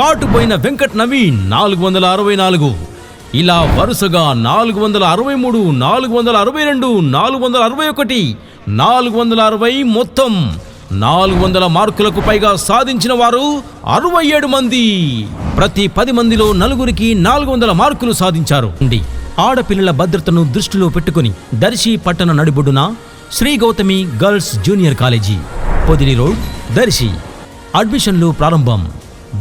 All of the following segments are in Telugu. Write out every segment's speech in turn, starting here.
కాటుపోయిన వెంకట్ నవీన్ నాలుగు వందల అరవై నాలుగు ఇలా వరుసగా నాలుగు వందల అరవై మూడు నాలుగు వందల అరవై రెండు నాలుగు వందల అరవై ఒకటి నాలుగు వందల అరవై మొత్తం నాలుగు వందల మార్కులకు పైగా సాధించిన వారు అరవై ఏడు మంది. ప్రతి పది మందిలో నలుగురికి నాలుగు వందల మార్కులు సాధించారు. ఉండి ఆడపిల్లల భద్రతను దృష్టిలో పెట్టుకుని దర్శి పట్టణ నడిబొడ్డున Shri Gautami girls junior college Podili road Darsi. అడ్మిషన్లు ప్రారంభం.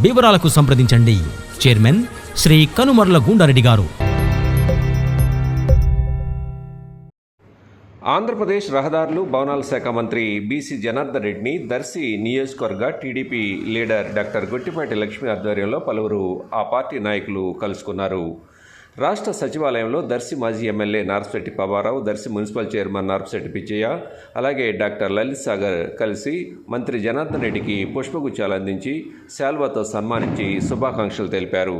వివరాలకు సంప్రదించండి. చైర్మన్ శ్రీ కనుమర్ల గుండారెడ్డి గారు. ఆంధ్రప్రదేశ్ రహదారులు భవనాల శాఖ మంత్రి బీసీ జనార్దన్ రెడ్డిని దర్శి నియోజకవర్గ TDP leader doctor Gottipati Lakshmi ఆధ్వర్యంలో పలువురు ఆ పార్టీ నాయకులు కలుసుకున్నారు. రాష్ట్ర సచివాలయంలో దర్శి మాజీ MLA Narpasetti Pabarao Darsi municipal chairman Narpasetti Pitchaiah అలాగే డాక్టర్ లలిత్ సాగర్ కలిసి మంత్రి జనార్దన్ రెడ్డికి పుష్పగుచ్చాలు అందించి శాల్వాతో సన్మానించి శుభాకాంక్షలు తెలిపారు.